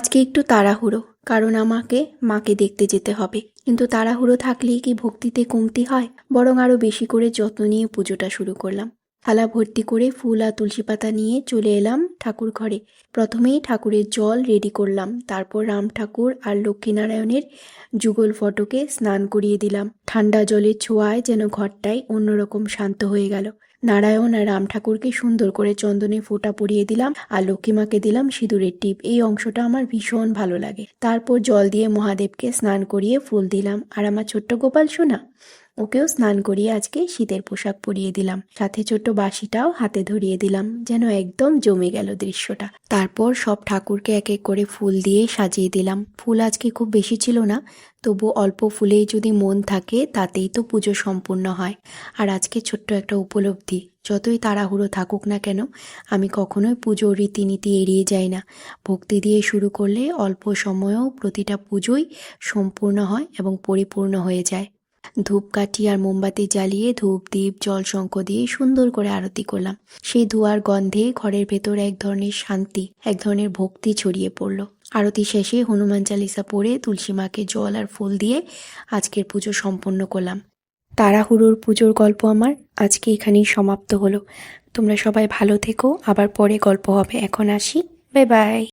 আজকে একটু তাড়াহুড়ো, কারণ আমাকে মাকে দেখতে যেতে হবে। কিন্তু তাড়াহুড়ো থাকলেই কি ভক্তিতে কমতি হয়? বরং আরও বেশি করে যত্ন নিয়ে পুজোটা শুরু করলাম। থালা ভর্তি করে ফুল আর তুলসী পাতা নিয়ে চলে এলাম ঠাকুর ঘরে। প্রথমেই ঠাকুরের জল রেডি করলাম। তারপর রাম ঠাকুর আর লক্ষ্মীনারায়ণের যুগল ফটোকে স্নান করিয়ে দিলাম। ঠান্ডা জলের ছোঁয়ায় যেন ঘরটাই অন্যরকম শান্ত হয়ে গেল। নারায়ণ আর রাম ঠাকুরকে সুন্দর করে চন্দনে ফোঁটা পরিয়ে দিলাম আর লক্ষ্মীমাকে দিলাম সিঁদুরের টিপ। এই অংশটা আমার ভীষণ ভালো লাগে। তারপর জল দিয়ে মহাদেবকে স্নান করিয়ে ফুল দিলাম। আর আমার ছোট্ট গোপাল সোনা, ওকেও স্নান করিয়ে আজকে শীতের পোশাক পরিয়ে দিলাম। সাথে ছোট্ট বাঁশিটাও হাতে ধরিয়ে দিলাম, যেন একদম জমে গেল দৃশ্যটা। তারপর সব ঠাকুরকে এক এক করে ফুল দিয়ে সাজিয়ে দিলাম। ফুল আজকে খুব বেশি ছিল না তবু অল্প ফুলেই যদি মন থাকে, তাতেই তো পুজো সম্পূর্ণ হয়। আর আজকে ছোট্ট একটা উপলব্ধি, যতই তাড়াহুড়ো থাকুক না কেন, আমি কখনোই পুজোর রীতিনীতি এড়িয়ে যাই না। ভক্তি দিয়ে শুরু করলে অল্প সময়েও প্রতিটা পুজোই সম্পূর্ণ হয় এবং পরিপূর্ণ হয়ে যায়। ধূপকাঠি আর মোমবাতি জ্বালিয়ে ধূপ দ্বীপ জল, শঙ্খ দিয়ে সুন্দর করে আরতি করলাম। সেই ধোয়ার গন্ধে ঘরের ভেতর এক ধরনের শান্তি, এক ধরনের ভক্তি ছড়িয়ে পড়ল। আরতি শেষে হনুমান চালিসা পড়ে তুলসী মাকে জল আর ফুল দিয়ে আজকের পুজো সম্পন্ন করলাম। তাড়াহুড়োর পুজোর গল্প আমার আজকে এখানেই সমাপ্ত হলো। তোমরা সবাই ভালো থেকো, আবার পরে গল্প হবে। এখন আসি। Bye bye.